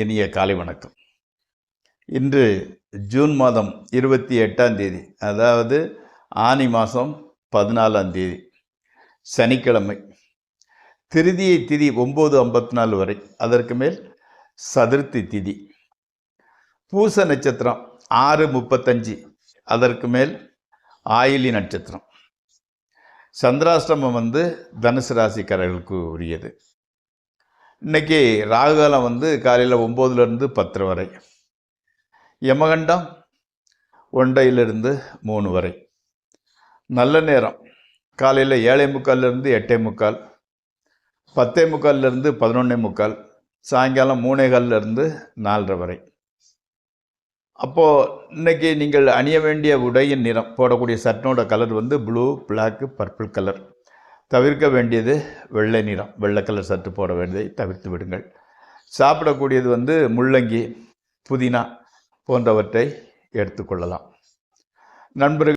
இனிய காலை வணக்கம். இன்று ஜூன் மாதம் இருபத்தி எட்டாம் தேதி அதாவது ஆனி மாதம் பதினாலாம் தேதி சனிக்கிழமை. திருதியை திதி ஒம்பது ஐம்பத்தி நாலு வரை அதற்கு மேல் சதுர்த்தி திதி. பூச நட்சத்திரம் ஆறு முப்பத்தஞ்சு அதற்கு மேல் ஆயிலி நட்சத்திரம். சந்திராஷ்டமம் வந்து தனுசு ராசிக்காரர்களுக்கு உரியது. இன்னைக்கு ராகுகாலம் வந்து காலையில் ஒம்போதுலேருந்து பத்தரை வரை. யமகண்டம் ஒன்றையிலிருந்து மூணு வரை. நல்ல நேரம். காலையில் ஏழை முக்கால்லேருந்து எட்டே முக்கால் பத்தே முக்கால்லேருந்து பதினொன்னே முக்கால் சாயங்காலம் மூணே கால்லேருந்து நாலரை வரை. அப்போது இன்னைக்கு நீங்கள் அணிய வேண்டிய உடையின் நிறம் போடக்கூடிய சட்டனோட கலர் வந்து ப்ளூ பிளாக்கு பர்பிள் கலர். தவிர்க்க வேண்டியது வெள்ளை நிறம் வெள்ளை கலர் சட்டு போட வேண்டியதை தவிர்த்து விடுங்கள். சாப்பிடக்கூடியது வந்து முள்ளங்கி புதினா போன்றவற்றை எடுத்துக்கொள்ளலாம் நண்பர்கள்